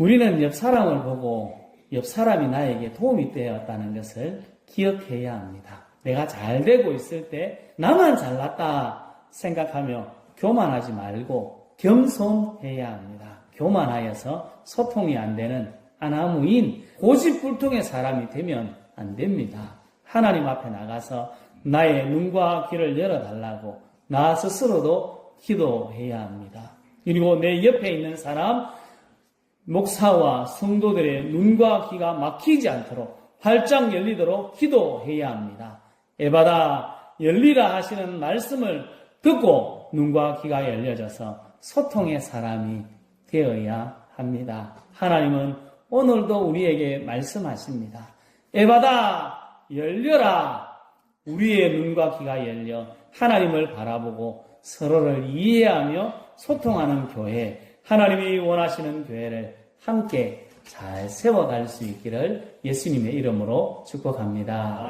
우리는 옆 사람을 보고 옆 사람이 나에게 도움이 되었다는 것을 기억해야 합니다. 내가 잘 되고 있을 때 나만 잘났다 생각하며 교만하지 말고 겸손해야 합니다. 교만하여서 소통이 안 되는 아나무인 고집불통의 사람이 되면 안 됩니다. 하나님 앞에 나가서 나의 눈과 귀를 열어달라고 나 스스로도 기도해야 합니다. 그리고 내 옆에 있는 사람, 목사와 성도들의 눈과 귀가 막히지 않도록 활짝 열리도록 기도해야 합니다. 에바다 열리라 하시는 말씀을 듣고 눈과 귀가 열려져서 소통의 사람이 되어야 합니다. 하나님은 오늘도 우리에게 말씀하십니다. 에바다 열려라 우리의 눈과 귀가 열려 하나님을 바라보고 서로를 이해하며 소통하는 교회, 하나님이 원하시는 교회를 함께 잘 세워갈 수 있기를 예수님의 이름으로 축복합니다.